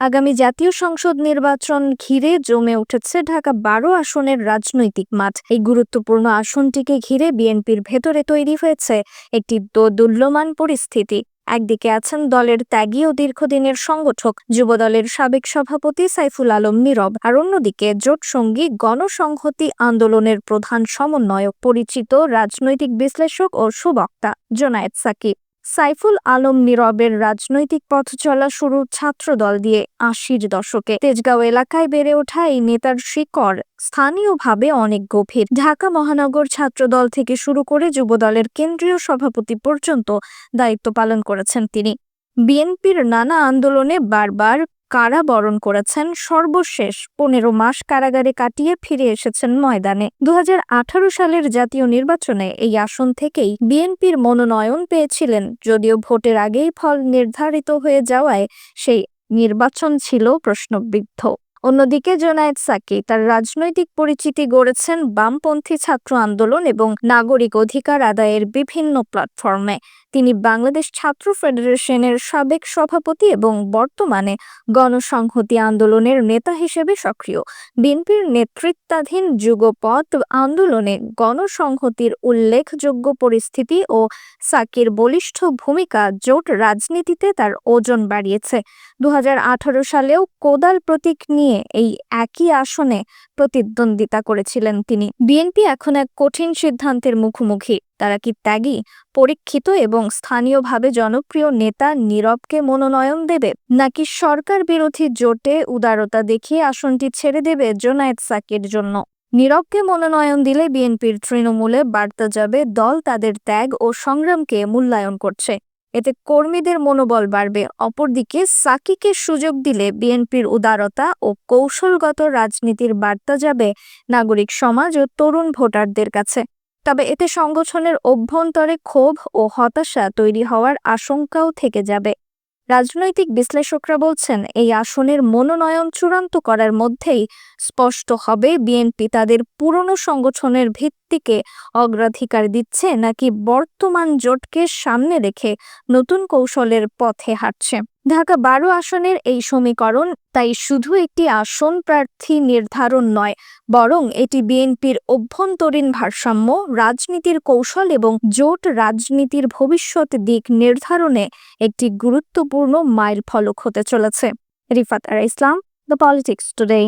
আগামী জাতীয় সংসদ নির্বাচন ঘিরে জমে উঠেছে ঢাকা বারো আসনের রাজনৈতিক মাঠ। এই গুরুত্বপূর্ণ আসনটিকে ঘিরে বিএনপির ভেতরে তৈরি হয়েছে একটি দোদুল্যমান পরিস্থিতি। একদিকে আছেন দলের ত্যাগী ও দীর্ঘদিনের সংগঠক, যুবদলের সাবেক সভাপতি সাইফুল আলম নীরব, আর অন্যদিকে জোট সঙ্গী গণসংহতি আন্দোলনের প্রধান সমন্বয়ক, পরিচিত রাজনৈতিক বিশ্লেষক ও সুবক্তা জোনায়েদ সাকিব। সাইফুল আলম নীরবের রাজনৈতিক পথ চলা শুরু ছাত্রদল দিয়ে আশির দশকে। তেজগাঁও এলাকায় বেড়ে ওঠা এই নেতার শিকড় স্থানীয়ভাবে অনেক গভীর। ঢাকা মহানগর ছাত্রদল থেকে শুরু করে যুবদলের কেন্দ্রীয় সভাপতি পর্যন্ত দায়িত্ব পালন করেছেন তিনি। বিএনপির নানা আন্দোলনে বারবার কারাবরণ করেছেন? সর্বশেষ পনেরো মাস কারাগারে কাটিয়ে ফিরে এসেছেন ময়দানে। দুহাজার আঠারো সালের জাতীয় নির্বাচনে এই আসন থেকেই বিএনপির মনোনয়ন পেয়েছিলেন। যদিও ভোটের আগেই ফল নির্ধারিত হয়ে যাওয়ায় সেই নির্বাচন ছিল প্রশ্নবিদ্ধ। অন্যদিকে জোনায়েদ সাকি তার রাজনৈতিক পরিচিতি গড়েছেন বামপন্থী ছাত্র আন্দোলন এবং নাগরিক অধিকার আদায়ের বিভিন্ন প্ল্যাটফর্মে। তিনি বাংলাদেশ ছাত্র ফেডারেশনের সাবেক সভাপতি এবং বর্তমানে গণসংহতি আন্দোলনের নেতা হিসেবে সক্রিয়। বিএনপির নেতৃত্বাধীন যুগপথ আন্দোলনে গণসংহতির উল্লেখযোগ্য পরিস্থিতি ও সাকির বলিষ্ঠ ভূমিকা জোট রাজনীতিতে তার ওজন বাড়িয়েছে। দু হাজার আঠারো সালেও কোদাল প্রতীক নিয়ে এই একই আসনে প্রতিদ্বন্দ্বিতা করেছিলেন তিনি। বিএনপি এখন এক কঠিন সিদ্ধান্তের মুখোমুখি। তারা কি ত্যাগী, পরীক্ষিত এবং স্থানীয়ভাবে জনপ্রিয় নেতা নীরবকে মনোনয়ন দেবে? নাকি সরকার বিরোধী জোটে উদারতা দেখিয়ে আসনটি ছেড়ে দেবে জোনায়েদ সাকির জন্য? নীরবকে মনোনয়ন দিলে বিএনপির তৃণমূলে বার্তা যাবে, দল তাদের ত্যাগ ও সংগ্রামকে মূল্যায়ন করছে। এতে কর্মীদের মনোবল বাড়বে। অপরদিকে সাকিকে সুযোগ দিলে বিএনপির উদারতা ও কৌশলগত রাজনীতির বার্তা যাবে নাগরিক সমাজ ও তরুণ ভোটারদের কাছে। তবে এতে সংগঠনের অভ্যন্তরে ক্ষোভ ও হতাশা তৈরি হওয়ার আশঙ্কাও থেকে যাবে। রাজনৈতিক বিশ্লেষকরা বলছেন, এই আসনের মনোনয়ন চূড়ান্ত করার মধ্যেই স্পষ্ট হবে বিএনপি তাদের পুরনো সংগঠনের ভিত্তিকে অগ্রাধিকার দিচ্ছে নাকি বর্তমান জোটকে সামনে রেখে নতুন কৌশলের পথে হাঁটছে? ঢাকা বারো আসনের এই সমীকরণ তাই শুধু একটি আসন প্রার্থী নির্ধারণ নয়, বরং এটি বিএনপির অভ্যন্তরীণ ভারসাম্য, রাজনীতির কৌশল এবং জোট রাজনীতির ভবিষ্যৎ দিক নির্ধারণে একটি গুরুত্বপূর্ণ মাইল ফলক হতে চলেছে। রিফাত আর ইসলাম, দ্য পলিটিক্স টুডে।